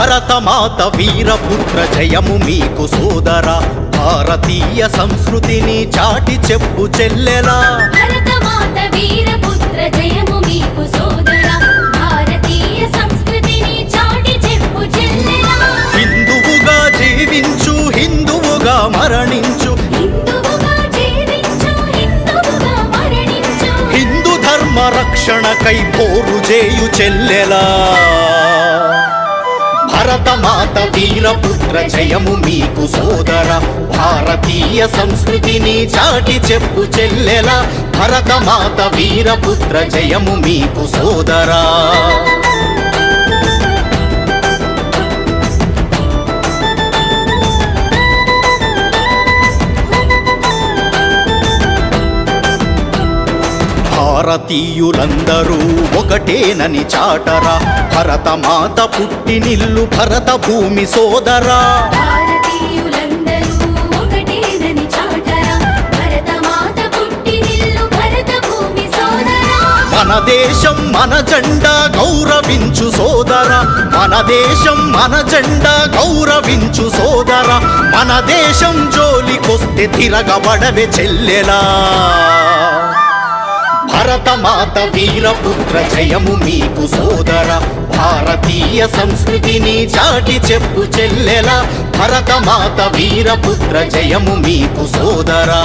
భరతమాత వీరపుత్ర జయము మీకు సోదర. భారతీయ సంస్కృతిని చాటి చెప్పు చెల్లెలా. భరతమాత వీరపుత్ర జయము మీకు సోదరా. భారతీయ సంస్కృతిని చాటి చెప్పు చెల్లెలా. హిందువుగా జీవించు హిందువుగా మరణించు. హిందూ ధర్మ రక్షణకై పోరు చేయు చెల్లెలా. భరతమాత వీరపుత్ర జయము మీకు సోదర. భారతీయ సంస్కృతిని చాటి చెప్పు చెల్లెలా. భరతమాత వీరపుత్ర జయము మీకు సోదరా. భారతీయులందరూ ఒకటేనని చాటరా. భరతమాత పుట్టినిల్లు భరత భూమి సోదరా. మన దేశం మన జెండా గౌరవించు సోదర. మన దేశం మన జెండా గౌరవించు సోదర. మన దేశం జోలికొస్తే తిరగబడవే చెల్లెలా. భరతమాత వీరపుత్ర జయము మీకు సోదర. భారతీయ సంస్కృతిని చాటి చెప్పు చెల్లెల. భరత మాత వీరపుత్ర జయము మీకు సోదరా.